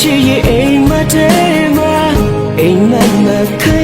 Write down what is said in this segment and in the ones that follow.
ချစ်ရဲ့အိမ်မတဲမှာအိမ်မမခိုင်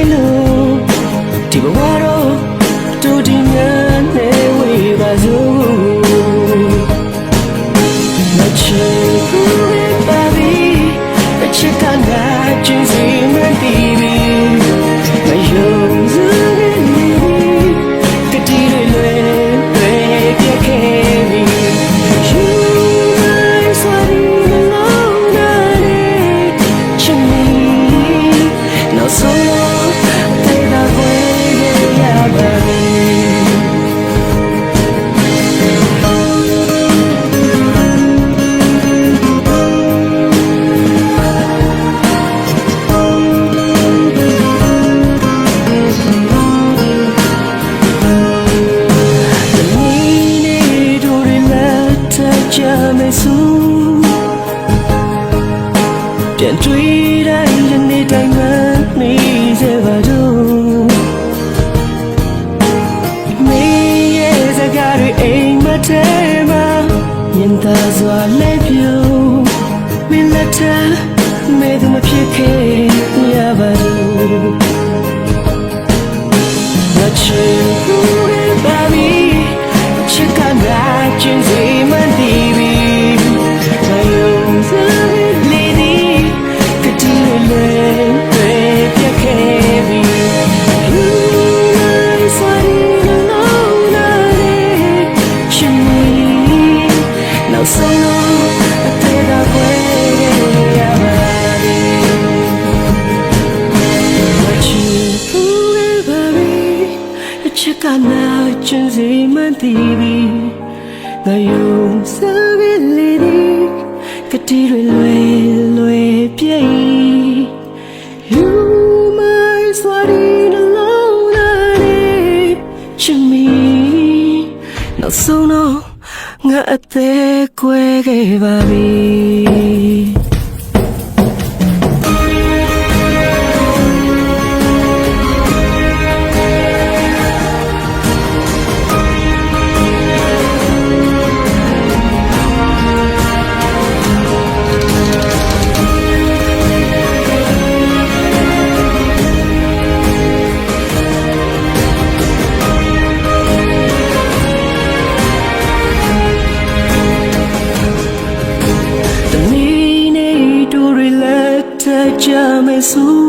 အတွေ့တိုင်းယနေ့တိုင်းငါနေစေပါတော့မေးရဲ့စကားတွေအိမ်မထဲမှာမြင်သာစွာလဲပြုံမင်းလက်ထမဲသူမဖြစ်ခဲ့ရပါတော့မချင်ဘူးဘာမီချစ်ကနာချင်းစီမ ချင်းစီမန်တီဘီငါယုံစားကလေးဒီကတိတွေလွယ်လွယ်ပြည့် You my sweaty alone day ချင်မီနောက်ဆုံးတော့ငါအသေးကွဲခဲ့ပါပြီ Jesus.